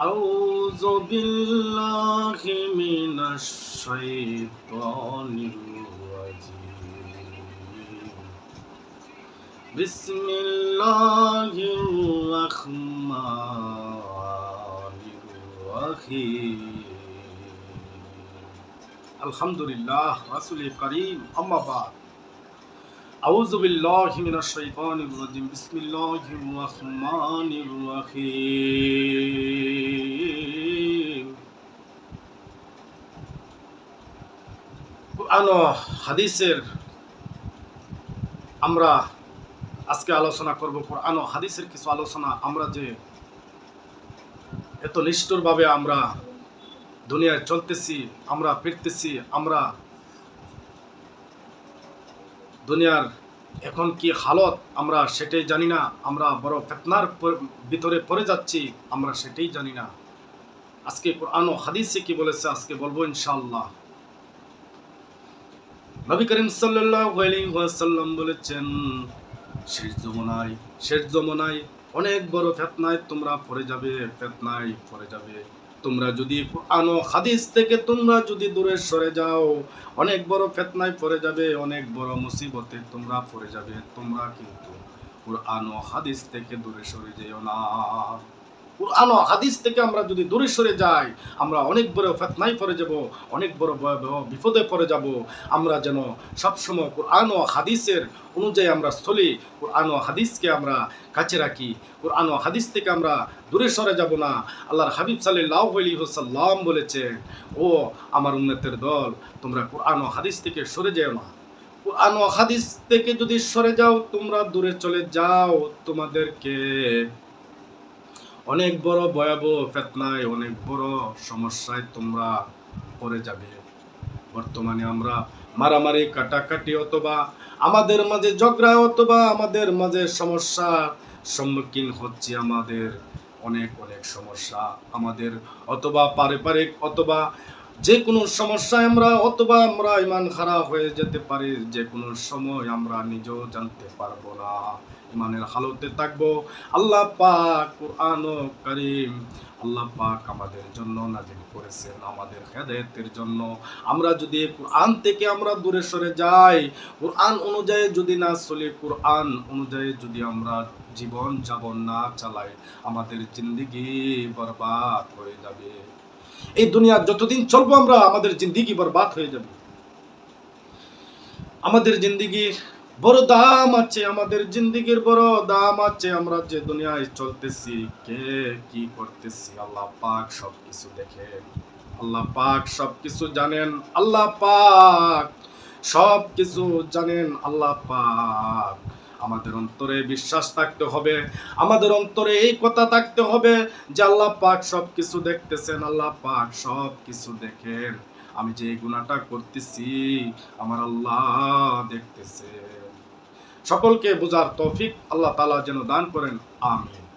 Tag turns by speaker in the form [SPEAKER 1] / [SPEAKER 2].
[SPEAKER 1] أعوذ بالله من الشيطان الرجيم بسم الله الرحمن الرحيم الحمد لله رسول كريم أما بعد أعوذ بالله من الشيطان الرجيم بسم الله الرحمن الرحيم কোরআন ও হাদিসের আমরা আজকে আলোচনা করব কোরআন ও হাদিসের কিছু আলোচনা আমরা যে এত নিষ্ঠুরভাবে আমরা দুনিয়ায় চলতেছি আমরা ফিরতেছি আমরা দুনিয়ার এখন কি হালত? আমরা সেটাই জানি না। আমরা বড় ফেতনার ভিতরে পড়ে যাচ্ছি, আমরা সেটাই জানি না। আজকে কোরআন ও হাদিসে কি বলেছে? আজকে বলব ইনশাআল্লাহ। নবী করিম ওয়াসাল্লাম বলেছেন, শেষ জমানায় শেষ জমানায় অনেক বড় ফেতনায় তোমরা পড়ে যাবে, ফেতনায় পড়ে যাবে। তোমরা যদি আনো হাদিস থেকে তোমরা যদি দূরে সরে যাও, অনেক বড় ফেতনায় পড়ে যাবে, অনেক বড় মুসিবতে তোমরা পড়ে যাবে। তোমরা কিন্তু আনো হাদিস থেকে দূরে সরে যেও না। কোরআন ও হাদিস থেকে আমরা যদি দূরে সরে যাই, আমরা অনেক বড় ফেতনায় পড়ে যাব, অনেক বড় বিপদে পড়ে যাব। আমরা যেন সবসময় কোরআন ও হাদিসের অনুযায়ী আমরা স্থলি, কোরআন ও হাদিসকে আমরা কাছে রাখি। কোরআন ও হাদিস থেকে আমরা দূরে সরে যাব না। আল্লাহর হাবিব সাল্লাহ আলী সাল্লাম বলেছে ও আমার উন্নতের দল, তোমরা কোরআন ও হাদিস থেকে সরে যেও না। কোরআন ও হাদিস থেকে যদি সরে যাও, তোমরা দূরে চলে যাও তোমাদেরকে। অনেক বড় ভয়াবহ ফেতনায়, অনেক বড় সমস্যায় তোমরা পড়ে যাবে। বর্তমানে আমরা মারামারি, কাটাকাটি অথবা আমাদের মাঝে ঝগড়া অথবা আমাদের মাঝে সমস্যা সম্মুখীন হচ্ছে আমাদের অনেক অনেক সমস্যা আমাদের অথবা পারিবারিক অথবা যে কোনো সমস্যায় আমরা অথবা আমরা ইমান খারাপ হয়ে যেতে পারি, যে কোনো সময় আমরা নিজেও জানতে পারব না। ইমানের হালতে থাকব। আল্লাহ পাক কোরআন করিম আল্লাহ পাক আমাদের জন্য নাজিল করেছেন, আমাদের হেদায়েতের জন্য। আমরা যদি কোরআন থেকে আমরা দূরে সরে যাই, কোরআন অনুযায়ী যদি না চলি, কোরআন অনুযায়ী যদি আমরা জীবন যাপন না চালাই, আমাদের জিন্দিগি বরবাদ হয়ে যাবে। এই দুনিয়া যতদিন চলবো আমরা, আমাদের জিন্দিগি বরবাদ হয়ে যাবে। আমাদের জিন্দিগির বড় দাম আছে, আমাদের জিন্দিগির বড় দাম আছে। আমরা যে দুনিয়ায় চলতেছি, কে কি করতেছি? আল্লাহ পাক সব কিছু দেখেন। আল্লাহ পাক সব কিছু জানেন। আল্লাহ পাক সব কিছু জানেন। আল্লাহ পাক আমাদের অন্তরে বিশ্বাস থাকতে হবে, আমাদের অন্তরে এই কথা থাকতে হবে যে আল্লাহ পাক সব কিছু দেখতেছেন, আল্লাহ পাক সব কিছু দেখেন। আমি যে গুণাটা করতেছি, আমার আল্লাহ দেখতেছে সকলকে বোঝার তৌফিক আল্লাহ তাআলা যেন দান করেন, আমিন।